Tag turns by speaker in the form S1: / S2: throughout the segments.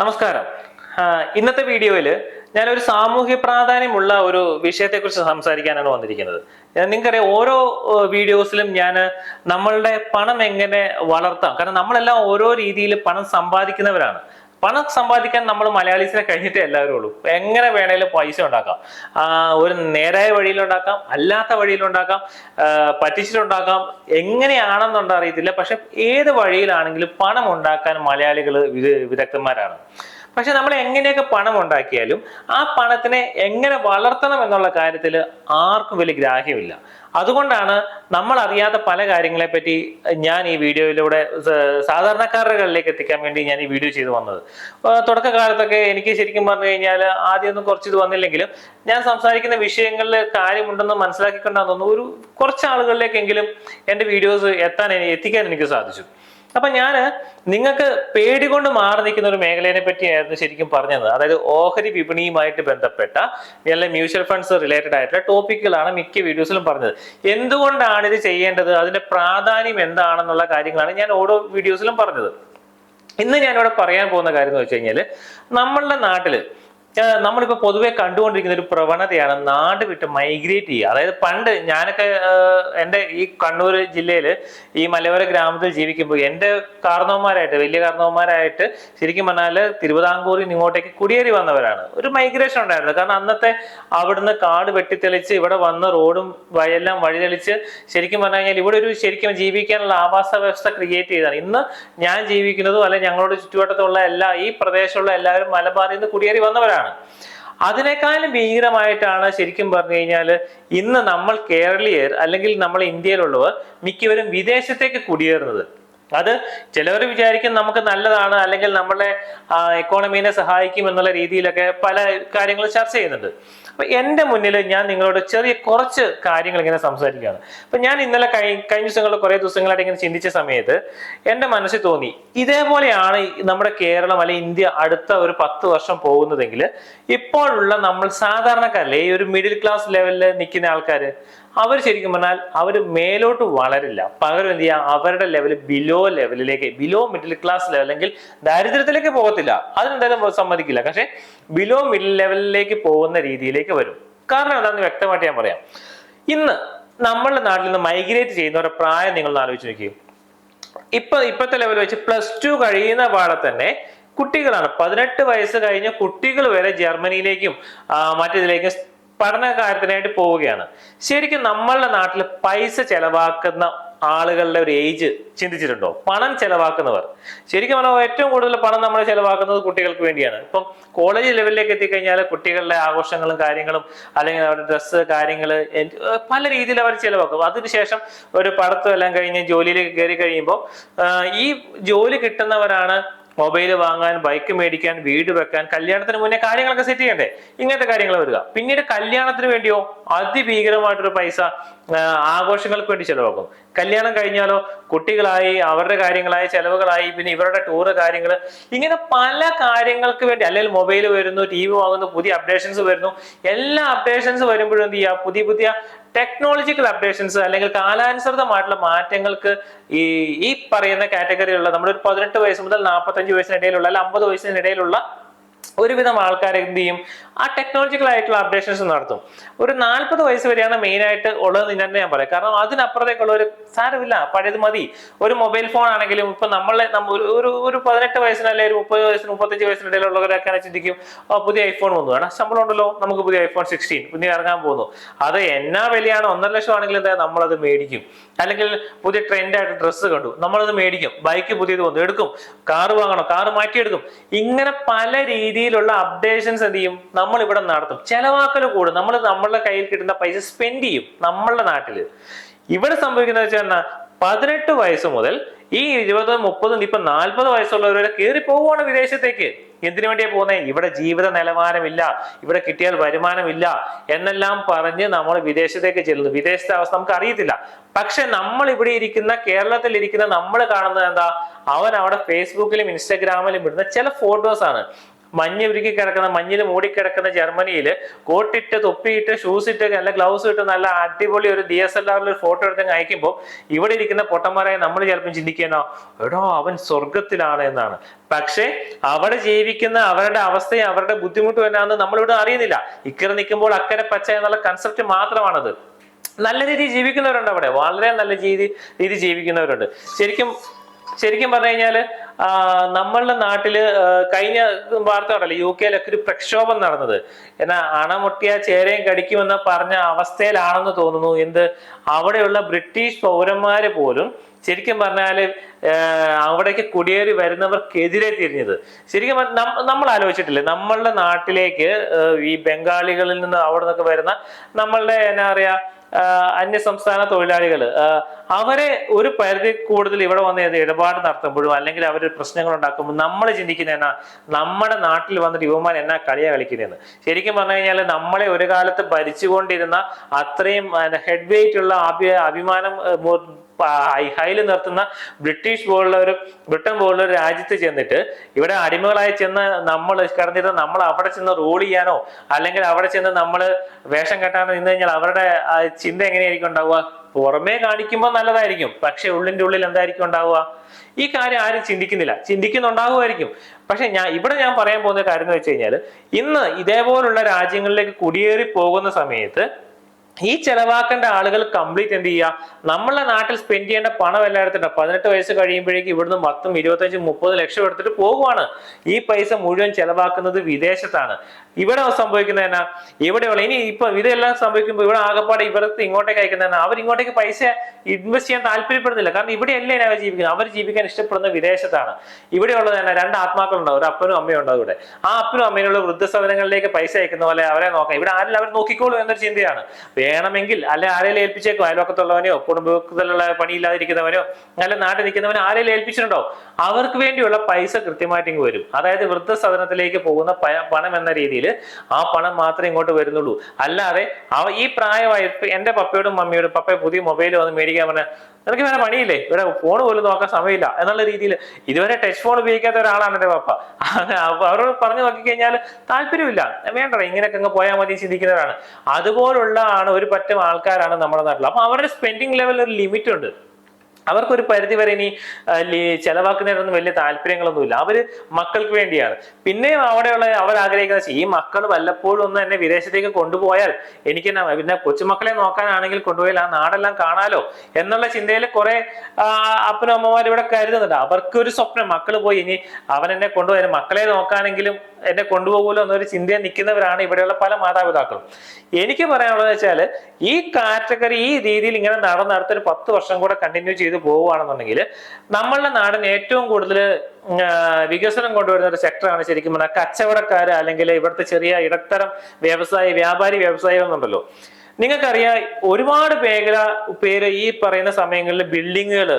S1: നമസ്കാരം. ഇന്നത്തെ വീഡിയോയിൽ ഞാനൊരു സാമൂഹ്യ പ്രാധാന്യമുള്ള ഒരു വിഷയത്തെക്കുറിച്ച് സംസാരിക്കാനാണ് വന്നിരിക്കുന്നത്. നിങ്ങൾക്കറിയാം ഓരോ വീഡിയോസിലും ഞാൻ നമ്മളുടെ പണം എങ്ങനെ വളർത്താം? കാരണം നമ്മളെല്ലാം ഓരോ രീതിയിൽ പണം സമ്പാദിക്കുന്നവരാണ്. പണം സമ്പാദിക്കാൻ നമ്മൾ മലയാളീസിനെ കഴിഞ്ഞിട്ടേ എല്ലാവരും ഉള്ളൂ എങ്ങനെ വേണേലും പൈസ ഉണ്ടാക്കാം. ഒരു നേരായ വഴിയിലുണ്ടാക്കാം അല്ലാത്ത വഴിയിലുണ്ടാക്കാം പറ്റിച്ചിട്ടുണ്ടാക്കാം എങ്ങനെയാണെന്നുണ്ട് അറിയത്തില്ല. പക്ഷെ ഏത് വഴിയിലാണെങ്കിലും പണം ഉണ്ടാക്കാൻ മലയാളികൾ വിദഗ്ധന്മാരാണ്. പക്ഷെ നമ്മൾ എങ്ങനെയൊക്കെ പണം ഉണ്ടാക്കിയാലും ആ പണത്തിനെ എങ്ങനെ വളർത്തണം എന്നുള്ള കാര്യത്തിൽ ആർക്കും വലിയ ഗ്രാഹ്യമില്ല. അതുകൊണ്ടാണ് നമ്മൾ അറിയാത്ത പല കാര്യങ്ങളെ പറ്റി ഞാൻ ഈ വീഡിയോയിലൂടെ സാധാരണക്കാരുടെ എത്തിക്കാൻ വേണ്ടി ഞാൻ ഈ വീഡിയോ ചെയ്തു വന്നത്. തുടക്കകാലത്തൊക്കെ എനിക്ക് ശരിക്കും പറഞ്ഞു കഴിഞ്ഞാൽ ആദ്യമൊന്നും കുറച്ച് ഇത് വന്നില്ലെങ്കിലും ഞാൻ സംസാരിക്കുന്ന വിഷയങ്ങളിൽ കാര്യമുണ്ടെന്ന് മനസ്സിലാക്കിക്കൊണ്ടാന്ന് തോന്നുന്നു. ഒരു കുറച്ച് ആളുകളിലേക്കെങ്കിലും എന്റെ വീഡിയോസ് എത്താൻ എത്തിക്കാൻ എനിക്ക് സാധിച്ചു. അപ്പൊ ഞാൻ നിങ്ങൾക്ക് പേടി കൊണ്ട് മാറി നിൽക്കുന്ന ഒരു മേഖലയെ പറ്റിയായിരുന്നു ശരിക്കും പറഞ്ഞത്. അതായത് ഓഹരി വിപണിയുമായിട്ട് ബന്ധപ്പെട്ട അല്ലെങ്കിൽ മ്യൂച്വൽ ഫണ്ട്സ് റിലേറ്റഡ് ആയിട്ടുള്ള ടോപ്പിക്കുകളാണ് മിക്ക വീഡിയോസിലും പറഞ്ഞത്. എന്തുകൊണ്ടാണ് ഇത് ചെയ്യേണ്ടത്? അതിന്റെ പ്രാധാന്യം എന്താണെന്നുള്ള കാര്യങ്ങളാണ് ഞാൻ ഓരോ വീഡിയോസിലും പറഞ്ഞത്. ഇന്ന് ഞാനിവിടെ പറയാൻ പോകുന്ന കാര്യം എന്ന് വെച്ച് കഴിഞ്ഞാൽ നമ്മളുടെ നാട്ടിൽ ഏഹ് നമ്മളിപ്പോ പൊതുവെ കണ്ടുകൊണ്ടിരിക്കുന്ന ഒരു പ്രവണതയാണ് നാട് വിട്ട് മൈഗ്രേറ്റ് ചെയ്യുക. അതായത് പണ്ട് ഞാനൊക്കെ എന്റെ ഈ കണ്ണൂർ ജില്ലയിൽ ഈ മലയോര ഗ്രാമത്തിൽ ജീവിക്കുമ്പോൾ എന്റെ കാരണവന്മാരായിട്ട് വലിയ കാരണവന്മാരായിട്ട് ശരിക്കും പറഞ്ഞാൽ തിരുവിതാംകൂറിൽ നിന്ന് ഇങ്ങോട്ടേക്ക് കുടിയേറി വന്നവരാണ്. ഒരു മൈഗ്രേഷൻ ഉണ്ടായിരുന്നു. കാരണം അന്നത്തെ അവിടുന്ന് കാട് വെട്ടിത്തെളിച്ച് ഇവിടെ വന്ന് റോഡും വയെല്ലാം വഴിതെളിച്ച് ശരിക്കും പറഞ്ഞു കഴിഞ്ഞാൽ ഇവിടെ ഒരു ശരിക്കും ജീവിക്കാനുള്ള ആവാസ വ്യവസ്ഥ ക്രിയേറ്റ് ചെയ്താണ് ഇന്ന് ഞാൻ ജീവിക്കുന്നതും അല്ലെ ഞങ്ങളുടെ ചുറ്റുവട്ടത്തുള്ള എല്ലാ ഈ പ്രദേശമുള്ള എല്ലാവരും മലബാറിൽ നിന്ന് കുടിയേറി വന്നവരാണ്. അതിനേക്കാളും ഭീകരമായിട്ടാണ് ശരിക്കും പറഞ്ഞു കഴിഞ്ഞാൽ ഇന്ന് നമ്മൾ കേരളീയർ അല്ലെങ്കിൽ നമ്മൾ ഇന്ത്യയിലുള്ളവർ മിക്കവരും വിദേശത്തേക്ക് കുടിയേറുന്നത്. അത് ചിലവർ വിചാരിക്കും നമുക്ക് നല്ലതാണ് അല്ലെങ്കിൽ നമ്മളെ എക്കോണമീനെ സഹായിക്കും എന്നുള്ള രീതിയിലൊക്കെ പല കാര്യങ്ങൾ ചർച്ച ചെയ്യുന്നുണ്ട്. അപ്പൊ എന്റെ മുന്നിൽ ഞാൻ നിങ്ങളോട് ചെറിയ കുറച്ച് കാര്യങ്ങൾ ഇങ്ങനെ സംസാരിക്കുകയാണ്. അപ്പൊ ഞാൻ ഇന്നലെ കഴി കഴിഞ്ഞ ദിവസങ്ങൾ കുറെ ദിവസങ്ങളായിട്ട് ഇങ്ങനെ ചിന്തിച്ച സമയത്ത് എന്റെ മനസ്സിൽ തോന്നി ഇതേപോലെയാണ് നമ്മുടെ കേരളം അല്ലെങ്കിൽ ഇന്ത്യ അടുത്ത ഒരു പത്ത് വർഷം പോകുന്നതെങ്കിൽ ഇപ്പോഴുള്ള നമ്മൾ സാധാരണക്കാരല്ലേ ഈ ഒരു മിഡിൽ ക്ലാസ് ലെവലിൽ നിൽക്കുന്ന ആൾക്കാർ അവർ ശരിക്കും പറഞ്ഞാൽ അവർ മേലോട്ട് വളരില്ല. പകരം എന്ത് ചെയ്യുക അവരുടെ ലെവൽ ബിലോ ലെവലിലേക്ക് ബിലോ മിഡിൽ ക്ലാസ് ലെവൽ അല്ലെങ്കിൽ ദാരിദ്ര്യത്തിലേക്ക് പോകത്തില്ല. അതിനെന്തായാലും സമ്മതിക്കില്ല. പക്ഷെ ബിലോ മിഡിൽ ലെവലിലേക്ക് പോകുന്ന രീതിയിലേക്ക് വരും. കാരണം എന്താണെന്ന് വ്യക്തമായിട്ട് ഞാൻ പറയാം. ഇന്ന് നമ്മളുടെ നാട്ടിൽ നിന്ന് മൈഗ്രേറ്റ് ചെയ്യുന്നവരുടെ പ്രായം നിങ്ങൾ ആലോചിച്ച് നോക്കിയും. ഇപ്പൊ ഇപ്പോഴത്തെ ലെവൽ വെച്ച് പ്ലസ് ടു കഴിയുന്ന പാടെ തന്നെ കുട്ടികളാണ്. പതിനെട്ട് വയസ്സ് കഴിഞ്ഞ കുട്ടികൾ വരെ ജർമ്മനിയിലേക്കും മറ്റേതിലേക്കും പഠന കാര്യത്തിനായിട്ട് പോവുകയാണ്. ശരിക്കും നമ്മളുടെ നാട്ടിൽ പൈസ ചെലവാക്കുന്ന ആളുകളുടെ ഒരു ഏജ് ചിന്തിച്ചിട്ടുണ്ടോ? പണം ചെലവാക്കുന്നവർ. ശരിക്കും പറഞ്ഞാൽ ഏറ്റവും കൂടുതൽ പണം നമ്മൾ ചെലവാക്കുന്നത് കുട്ടികൾക്ക് വേണ്ടിയാണ്. ഇപ്പം കോളേജ് ലെവലിലേക്ക് എത്തിക്കഴിഞ്ഞാൽ കുട്ടികളുടെ ആഘോഷങ്ങളും കാര്യങ്ങളും അല്ലെങ്കിൽ അവരുടെ ഡ്രസ്സ് കാര്യങ്ങൾ പല രീതിയിൽ അവർ ചെലവാക്കും. അതിനുശേഷം ഒരു പഠിത്തം എല്ലാം കഴിഞ്ഞ് ജോലിയിലേക്ക് കയറി കഴിയുമ്പോൾ ഈ ജോലി കിട്ടുന്നവരാണ് മൊബൈൽ വാങ്ങാൻ ബൈക്ക് മേടിക്കാൻ വീട് വെക്കാൻ കല്യാണത്തിന് മുന്നേ കാര്യങ്ങളൊക്കെ സെറ്റ് ചെയ്യണ്ടേ? ഇങ്ങനത്തെ കാര്യങ്ങൾ വരിക. പിന്നീട് കല്യാണത്തിന് വേണ്ടിയോ അതിഭീകരമായിട്ടൊരു പൈസ ആഘോഷങ്ങൾക്ക് വേണ്ടി ചിലവാക്കും. കല്യാണം കഴിഞ്ഞാലോ കുട്ടികളായി അവരുടെ കാര്യങ്ങളായി ചിലവുകളായി പിന്നെ ഇവരുടെ ടൂറ് കാര്യങ്ങൾ ഇങ്ങനെ പല കാര്യങ്ങൾക്ക് വേണ്ടി അല്ലെങ്കിൽ മൊബൈൽ വരുന്നു ടി വി വാങ്ങുന്നു പുതിയ അപ്ഡേഷൻസ് വരുന്നു. എല്ലാ അപ്ഡേഷൻസ് വരുമ്പോഴും എന്ത് ചെയ്യുക? പുതിയ പുതിയ ടെക്നോളജിക്കൽ അപ്ഡേഷൻസ് അല്ലെങ്കിൽ കാലാനുസൃതമായിട്ടുള്ള മാറ്റങ്ങൾക്ക് ഈ ഈ പറയുന്ന കാറ്റഗറിയിലുള്ള നമ്മുടെ ഒരു പതിനെട്ട് വയസ്സ് മുതൽ നാൽപ്പത്തഞ്ച് വയസ്സിനിടയിലുള്ള അല്ലെങ്കിൽ അമ്പത് വയസ്സിനിടയിലുള്ള ഒരുവിധം ആൾക്കാർ എന്ത് ചെയ്യും? ആ ടെക്നോളജിക്കൽ ആയിട്ടുള്ള അപ്ഡേഷൻസ് നടത്തും. ഒരു നാൽപ്പത് വയസ്സ് വരെയാണ് മെയിൻ ആയിട്ട് ഉള്ളത് എന്ന് തന്നെ ഞാൻ പറയാം. കാരണം അതിനപ്പുറത്തേക്കുള്ള ഒരു സാരമില്ല. പഴയത് മതി. ഒരു മൊബൈൽ ഫോൺ ആണെങ്കിലും ഇപ്പൊ നമ്മളെ നമ്മ ഒരു- ഒരു പതിനെട്ട് വയസ്സിന് അല്ലെങ്കിൽ ഒരു മുപ്പത് വയസ്സിന് മുപ്പത്തഞ്ച് വയസ്സിനിടയിലുള്ളവരൊക്കെ ചിന്തിക്കും ആ പുതിയ ഐഫോൺ വന്നു. കാരണം ശമ്പളം ഉണ്ടല്ലോ. നമുക്ക് പുതിയ ഐഫോൺ സിക്സ്റ്റീൻ പുതിയ ഇറങ്ങാൻ പോകുന്നു. അത് എന്നാ വിലയാണ്? ഒന്നര ലക്ഷം ആണെങ്കിലും എന്താ നമ്മളത് മേടിക്കും. അല്ലെങ്കിൽ പുതിയ ട്രെൻഡായിട്ട് ഡ്രസ്സ് കണ്ടു. നമ്മളത് മേടിക്കും. ബൈക്ക് പുതിയത് വന്നു. എടുക്കും. കാറ് വാങ്ങണം. കാറ് മാറ്റിയെടുക്കും. ഇങ്ങനെ പല രീതിയിലുള്ള അപ്ഡേഷൻസ് എന്ത് ചെയ്യും? നമ്മൾ ഇവിടെ നടത്തും. ചെലവാക്കൽ കൂടും. നമ്മൾ നമ്മളുടെ കയ്യിൽ കിട്ടുന്ന പൈസ സ്പെൻഡ് ചെയ്യും നമ്മളുടെ നാട്ടിൽ ഇവിടെ സംഭവിക്കുന്നത് വെച്ചാൽ പതിനെട്ട് വയസ്സ് മുതൽ ഈ ഇരുപത് മുപ്പതും ഇപ്പൊ നാൽപ്പത് വയസ്സുള്ളവരെ കയറി പോവുകയാണ് വിദേശത്തേക്ക്. എന്തിനു വേണ്ടിയാ പോകുന്നത് ഇവിടെ ജീവിത നിലവാരമില്ല. ഇവിടെ കിട്ടിയാൽ വരുമാനമില്ല. എന്നെല്ലാം പറഞ്ഞ് നമ്മൾ വിദേശത്തേക്ക് ചെല്ലുന്നു. വിദേശത്തെ അവസ്ഥ നമുക്ക് അറിയത്തില്ല. പക്ഷെ നമ്മൾ ഇവിടെ ഇരിക്കുന്ന കേരളത്തിൽ ഇരിക്കുന്ന നമ്മൾ കാണുന്നത് എന്താ? അവൻ അവിടെ ഫേസ്ബുക്കിലും ഇൻസ്റ്റാഗ്രാമിലും ഇടുന്ന ചില ഫോട്ടോസ് ആണ്. മഞ്ഞ് ഉരുക്കി കിടക്കുന്ന മഞ്ഞിൽ മൂടിക്കിടക്കുന്ന ജർമ്മനിയിൽ കോട്ടിട്ട് തൊപ്പിയിട്ട് ഷൂസ് ഇട്ട് നല്ല ഗ്ലൗസ് ഇട്ട് നല്ല അടിപൊളി ഒരു ഡി എസ് എൽ ആറിൽ ഒരു ഫോട്ടോ എടുത്ത് അയക്കുമ്പോൾ ഇവിടെ ഇരിക്കുന്ന പൊട്ടന്മാരായ നമ്മൾ ചിലപ്പോൾ ചിന്തിക്കണോ എടോ അവൻ സ്വർഗത്തിലാണ് എന്നാണ്. പക്ഷേ അവിടെ ജീവിക്കുന്ന അവരുടെ അവസ്ഥയും അവരുടെ ബുദ്ധിമുട്ടും എന്നാന്ന് നമ്മളിവിടെ അറിയുന്നില്ല. ഇക്കരെ നിൽക്കുമ്പോൾ അക്കരെ പച്ച എന്നുള്ള കൺസെപ്റ്റ് മാത്രമാണത്. നല്ല രീതിയിൽ ജീവിക്കുന്നവരുണ്ട് അവിടെ. വളരെ നല്ല രീതി രീതി ജീവിക്കുന്നവരുണ്ട്. ശരിക്കും ശരിക്കും പറഞ്ഞു കഴിഞ്ഞാൽ ആ, നമ്മളുടെ നാട്ടിൽ കഴിഞ്ഞ വാർത്ത ഉണ്ടല്ലോ യു കെയിലൊക്കെ ഒരു പ്രക്ഷോഭം നടന്നത്. എന്നാ അണമുട്ടിയ ചേരയും കടിക്കുമെന്ന് പറഞ്ഞ അവസ്ഥയിലാണെന്ന് തോന്നുന്നു. എന്ത്? അവിടെയുള്ള ബ്രിട്ടീഷ് പൗരന്മാര് പോലും ശരിക്കും പറഞ്ഞാൽ അവിടേക്ക് കുടിയേറി വരുന്നവർക്കെതിരെ തിരിഞ്ഞത്. ശരിക്കും നമ്മൾ ആലോചിച്ചിട്ടില്ലേ? നമ്മളുടെ നാട്ടിലേക്ക് ഈ ബംഗാളികളിൽ നിന്ന് അവിടെ നിന്നൊക്കെ വരുന്ന നമ്മളുടെ എന്നാ പറയുക അന്യസംസ്ഥാന അന്യ സംസ്ഥാന തൊഴിലാളികൾ അവരെ ഒരു പരിധി കൂടുതൽ ഇവിടെ വന്ന് ഇടപാട് നടത്തുമ്പോഴും അല്ലെങ്കിൽ അവർ പ്രശ്നങ്ങൾ ഉണ്ടാക്കുമ്പോൾ നമ്മൾ ചിന്തിക്കുന്ന എന്നാ നമ്മുടെ നാട്ടിൽ വന്നിട്ട് യുവമാൻ എന്നാ കളിയാ കളിക്കുന്നതെന്ന് ശരിക്കും പറഞ്ഞു കഴിഞ്ഞാൽ നമ്മളെ ഒരു കാലത്ത് ഭരിച്ചുകൊണ്ടിരുന്ന അത്രയും ഹെഡ് വെയിറ്റ് ഉള്ള അഭി അഭിമാനം ഏഹ്, ഹൈ- ഹൈയിൽ നിർത്തുന്ന ബ്രിട്ടീഷ് പോലുള്ള ഒരു ബ്രിട്ടൻ പോലുള്ള ഒരു രാജ്യത്ത് ചെന്നിട്ട് ഇവിടെ അടിമകളായി ചെന്ന് നമ്മൾ കടന്നിരുന്ന നമ്മൾ അവിടെ ചെന്ന് റോൾ ചെയ്യാനോ അല്ലെങ്കിൽ അവിടെ ചെന്ന് നമ്മൾ വേഷം കെട്ടാനോ നിന്ന് കഴിഞ്ഞാൽ അവരുടെ ചിന്ത എങ്ങനെയായിരിക്കും ഉണ്ടാവുക? പുറമേ കാണിക്കുമ്പോൾ നല്ലതായിരിക്കും. പക്ഷെ ഉള്ളിന്റെ ഉള്ളിൽ എന്തായിരിക്കും ഉണ്ടാവുക? ഈ കാര്യം ആരും ചിന്തിക്കുന്നില്ല. ചിന്തിക്കുന്നുണ്ടാകുമായിരിക്കും പക്ഷെ ഞാൻ ഇവിടെ ഞാൻ പറയാൻ പോകുന്ന കാര്യം എന്ന് വെച്ച് കഴിഞ്ഞാൽ ഇന്ന് ഇതേപോലുള്ള രാജ്യങ്ങളിലേക്ക് കുടിയേറി പോകുന്ന സമയത്ത് ഈ ചെലവാക്കേണ്ട ആളുകൾ കംപ്ലീറ്റ് എന്ത് ചെയ്യുക? നമ്മളെ നാട്ടിൽ സ്പെൻഡ് ചെയ്യേണ്ട പണം എല്ലായിടത്തും എടുത്തിട്ട് പതിനെട്ട് വയസ്സ് കഴിയുമ്പോഴേക്കും ഇവിടുന്ന് പത്തും ഇരുപത്തഞ്ചും മുപ്പത് ലക്ഷം എടുത്തിട്ട് പോകുവാണ്. ഈ പൈസ മുഴുവൻ ചെലവാക്കുന്നത് വിദേശത്താണ്. ഇവിടെ സംഭവിക്കുന്നത് എന്നാ ഇവിടെയുള്ള ഇനി ഇപ്പൊ ഇതെല്ലാം സംഭവിക്കുമ്പോൾ ഇവിടെ ആകപ്പാടെ ഇവർക്ക് ഇങ്ങോട്ടേക്ക് അയക്കുന്നതാണ് അവർ ഇങ്ങോട്ടേക്ക് പൈസ ഇൻവെസ്റ്റ് ചെയ്യാൻ താല്പര്യപ്പെടുന്നില്ല. കാരണം ഇവിടെ അല്ലേ അവർ ജീവിക്കുന്നത്. അവർ ജീവിക്കാൻ ഇഷ്ടപ്പെടുന്ന വിദേശത്താണ്. ഇവിടെയുള്ളത് തന്നെ രണ്ട് ആത്മാക്കൾ ആത്മാക്കളുണ്ടാവും ഒരു അപ്പനും അമ്മയും ഉണ്ടാവും ഇവിടെ. ആ അപ്പനും അമ്മയിലുള്ള വൃദ്ധസദനങ്ങളിലേക്ക് പൈസ അയക്കുന്ന പോലെ അവരെ നോക്കാം. ഇവിടെ ആരെങ്കിലും അവർ നോക്കിക്കോളൂ എന്നൊരു ചിന്തയാണ്. വേണമെങ്കിൽ അല്ലെ ആരെങ്കിലും ഏൽപ്പിച്ചേക്കും അയൽവക്കത്തുള്ളവനെയോ കുടുംബത്തിലുള്ള പണിയില്ലാതിരിക്കുന്നവനോ അല്ല നാട്ടിൽ നിൽക്കുന്നവനോ ആരെങ്കിലും ഏൽപ്പിച്ചിട്ടുണ്ടോ? അവർക്ക് വേണ്ടിയുള്ള പൈസ കൃത്യമായിട്ട് ഇങ്ങ് വരും. അതായത് വൃദ്ധസദനത്തിലേക്ക് പോകുന്ന പണം എന്ന രീതിയിൽ ആ പണം മാത്രമേ ഇങ്ങോട്ട് വരുന്നുള്ളൂ. അല്ലാതെ അവ ഈ പ്രായമായി എന്റെ പപ്പയോടും മമ്മിയോടും പപ്പ പുതിയ മൊബൈൽ വന്ന് മേടിക്കാൻ പറഞ്ഞാൽ എനിക്ക് വേറെ പണിയില്ലേ? ഇവിടെ ഫോൺ പോലും നോക്കാൻ സമയമില്ല. എന്നുള്ള രീതിയിൽ ഇതുവരെ ടച്ച് ഫോൺ ഉപയോഗിക്കാത്ത ഒരാളാണ് എന്റെ പപ്പ. അവരോട് പറഞ്ഞു നോക്കിക്കഴിഞ്ഞാൽ താല്പര്യമില്ല. വേണ്ട ഇങ്ങനെയൊക്കെ അങ്ങ് പോയാൽ മതി ചിന്തിക്കുന്നവരാണ്. അതുപോലുള്ള ആണ് ഒരു പറ്റം ആൾക്കാരാണ് നമ്മുടെ നാട്ടിൽ. അപ്പൊ അവരുടെ സ്പെൻഡിങ് ലെവലിൽ ഒരു ലിമിറ്റ് ഉണ്ട്. അവർക്കൊരു പരിധി വരെ ഇനി ചെലവാക്കുന്നതിനൊന്നും വലിയ താല്പര്യങ്ങളൊന്നുമില്ല. അവർ മക്കൾക്ക് വേണ്ടിയാണ്. പിന്നെയും അവിടെയുള്ള അവർ ആഗ്രഹിക്കുന്ന ഈ മക്കൾ വല്ലപ്പോഴും ഒന്ന് എന്നെ വിദേശത്തേക്ക് കൊണ്ടുപോയാൽ എനിക്ക് പിന്നെ കൊച്ചുമക്കളെ നോക്കാനാണെങ്കിൽ കൊണ്ടുപോയാൽ ആ നാടെല്ലാം കാണാലോ എന്നുള്ള ചിന്തയിൽ കുറെ അപ്പനും അമ്മമാരും ഇവിടെ കരുതുന്നുണ്ട്. അവർക്ക് ഒരു സ്വപ്നം മക്കൾ പോയി ഇനി അവൻ എന്നെ കൊണ്ടുപോയാൽ മക്കളെ നോക്കാനെങ്കിലും എന്നെ കൊണ്ടുപോകുമല്ലോ എന്നൊരു ചിന്തയിൽ നിൽക്കുന്നവരാണ് ഇവിടെയുള്ള പല മാതാപിതാക്കളും. എനിക്ക് പറയാനുള്ളത് വെച്ചാൽ ഈ കാറ്റഗറി ഈ രീതിയിൽ ഇങ്ങനെ നടന്ന് ഒരു പത്ത് വർഷം കൂടെ കണ്ടിന്യൂ ചെയ്ത് പോവുകയാണെന്നുണ്ടെങ്കിൽ നമ്മളുടെ നാടിന് ഏറ്റവും കൂടുതൽ വികസനം കൊണ്ടുവരുന്ന ഒരു സെക്ടറാണ് ശരിക്കും പറഞ്ഞാൽ കച്ചവടക്കാർ അല്ലെങ്കിൽ ഇവിടുത്തെ ചെറിയ ഇടത്തരം വ്യവസായി വ്യാപാരി വ്യവസായികൾ എന്നുണ്ടല്ലോ. നിങ്ങൾക്കറിയാം ഒരുപാട് മേഖല പേര് ഈ പറയുന്ന സമയങ്ങളിൽ ബിൽഡിങ്ങുകൾ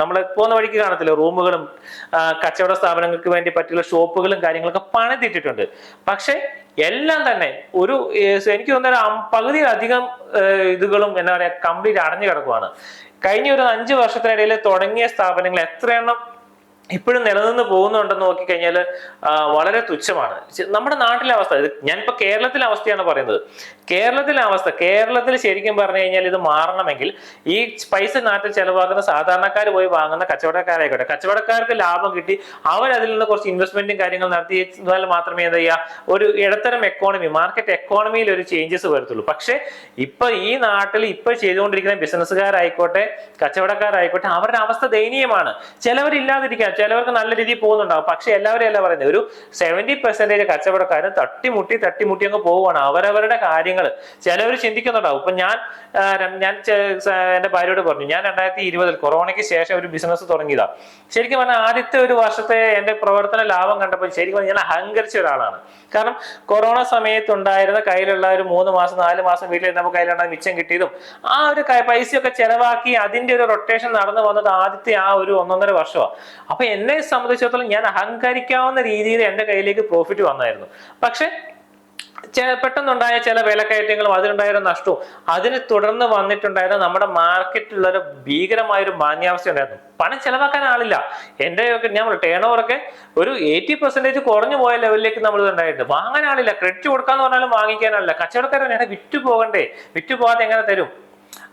S1: നമ്മൾ പോകുന്ന വഴിക്ക് കാണത്തില്ല റൂമുകളും കച്ചവട സ്ഥാപനങ്ങൾക്ക് വേണ്ടി പറ്റിയുള്ള ഷോപ്പുകളും കാര്യങ്ങളൊക്കെ പണിതിട്ടിട്ടുണ്ട്. പക്ഷെ എല്ലാം തന്നെ ഒരു എനിക്ക് തോന്നുന്ന പകുതിയിലധികം ഇതുകളും എന്താ പറയാ കംപ്ലീറ്റ് അടഞ്ഞു കിടക്കുവാണ്. കഴിഞ്ഞ ഒരു അഞ്ചു വർഷത്തിനിടയിൽ തുടങ്ങിയ സ്ഥാപനങ്ങൾ എത്രയെണ്ണം ഇപ്പോഴും നിലനിന്ന് പോകുന്നുണ്ടെന്ന് നോക്കിക്കഴിഞ്ഞാൽ വളരെ തുച്ഛമാണ്. നമ്മുടെ നാട്ടിലെ അവസ്ഥ ഇത് ഞാനിപ്പോൾ കേരളത്തിലെ അവസ്ഥയാണ് പറയുന്നത്. കേരളത്തിലെ അവസ്ഥ കേരളത്തിൽ ശരിക്കും പറഞ്ഞു കഴിഞ്ഞാൽ ഇത് മാറണമെങ്കിൽ ഈ പൈസ നാട്ടിൽ ചിലവാക്കുന്ന സാധാരണക്കാർ പോയി വാങ്ങുന്ന കച്ചവടക്കാരായിക്കോട്ടെ കച്ചവടക്കാർക്ക് ലാഭം കിട്ടി അവരതിൽ നിന്ന് കുറച്ച് ഇൻവെസ്റ്റ്മെന്റും കാര്യങ്ങൾ നടത്തിയാൽ മാത്രമേ എന്താ ചെയ്യുക ഒരു ഇടത്തരം എക്കോണമി മാർക്കറ്റ് എക്കോണമിയിൽ ഒരു ചേഞ്ചസ് വരത്തുള്ളൂ. പക്ഷെ ഇപ്പൊ ഈ നാട്ടിൽ ഇപ്പൊ ചെയ്തുകൊണ്ടിരിക്കുന്ന ബിസിനസ്സുകാരായിക്കോട്ടെ കച്ചവടക്കാരായിക്കോട്ടെ അവരുടെ അവസ്ഥ ദയനീയമാണ്. ചിലവരില്ലാതിരിക്കാം ചിലവർക്ക് നല്ല രീതിയിൽ പോകുന്നുണ്ടാവും. പക്ഷെ എല്ലാവരും അല്ല പറയുന്നത്. ഒരു സെവന്റി പെർസെന്റേജ് കച്ചവടക്കാരൻ തട്ടിമുട്ടി തട്ടിമുട്ടി അങ്ങ് പോവുകയാണ്. അവരവരുടെ കാര്യങ്ങൾ ചിലവർ ചിന്തിക്കുന്നുണ്ടാവും. ഇപ്പൊ ഞാൻ ഞാൻ എന്റെ ഭാര്യയോട് പറഞ്ഞു ഞാൻ രണ്ടായിരത്തി ഇരുപതിൽ കൊറോണയ്ക്ക് ശേഷം ഒരു ബിസിനസ് തുടങ്ങിയതാ. ശരിക്കും പറഞ്ഞാൽ ആദ്യത്തെ ഒരു വർഷത്തെ എന്റെ പ്രവർത്തന ലാഭം കണ്ടപ്പോൾ ശരിക്കും ഞാൻ അഹങ്കരിച്ച ഒരാളാണ്. കാരണം കൊറോണ സമയത്തുണ്ടായിരുന്ന കയ്യിലുള്ള ഒരു മൂന്ന് മാസം നാല് മാസം വീട്ടിൽ നമുക്ക് കയ്യിലുണ്ടായ മിച്ചം കിട്ടിയതും ആ ഒരു പൈസയൊക്കെ ചെലവാക്കി അതിന്റെ ഒരു റൊട്ടേഷൻ നടന്നു വന്നത് ആദ്യത്തെ ആ ഒരു ഒന്നൊന്നര വർഷമാണ് അപ്പൊ എന്നെ സംബന്ധിച്ചിടത്തോളം ഞാൻ അഹങ്കരിക്കാവുന്ന രീതിയിൽ എന്റെ കയ്യിലേക്ക് പ്രോഫിറ്റ് വന്നായിരുന്നു. പക്ഷെ പെട്ടെന്നുണ്ടായ ചില വിലക്കയറ്റങ്ങളും അതിനുണ്ടായൊരു നഷ്ടവും അതിനെ തുടർന്ന് വന്നിട്ടുണ്ടായിരുന്ന നമ്മുടെ മാർക്കറ്റിലുള്ള ഒരു ഭീകരമായ ഒരു മാന്യാവസ്ഥ ഉണ്ടായിരുന്നു പണം ചെലവാക്കാൻ ആളില്ല. എന്റെ ഒക്കെ ഞാൻ ടേൺ ഓവറൊക്കെ ഒരു എയ്റ്റി പെർസെന്റേജ് കുറഞ്ഞു പോയ ലെവലിലേക്ക് നമ്മൾ ഉണ്ടായിട്ടുണ്ട്. വാങ്ങാൻ ആളില്ല. ക്രെഡിറ്റ് കൊടുക്കാന്ന് പറഞ്ഞാലും വാങ്ങിക്കാനാളില്ല കച്ചവടക്കാരൻ വിറ്റു പോകണ്ടേ വിറ്റു പോകാതെ എങ്ങനെ തരും?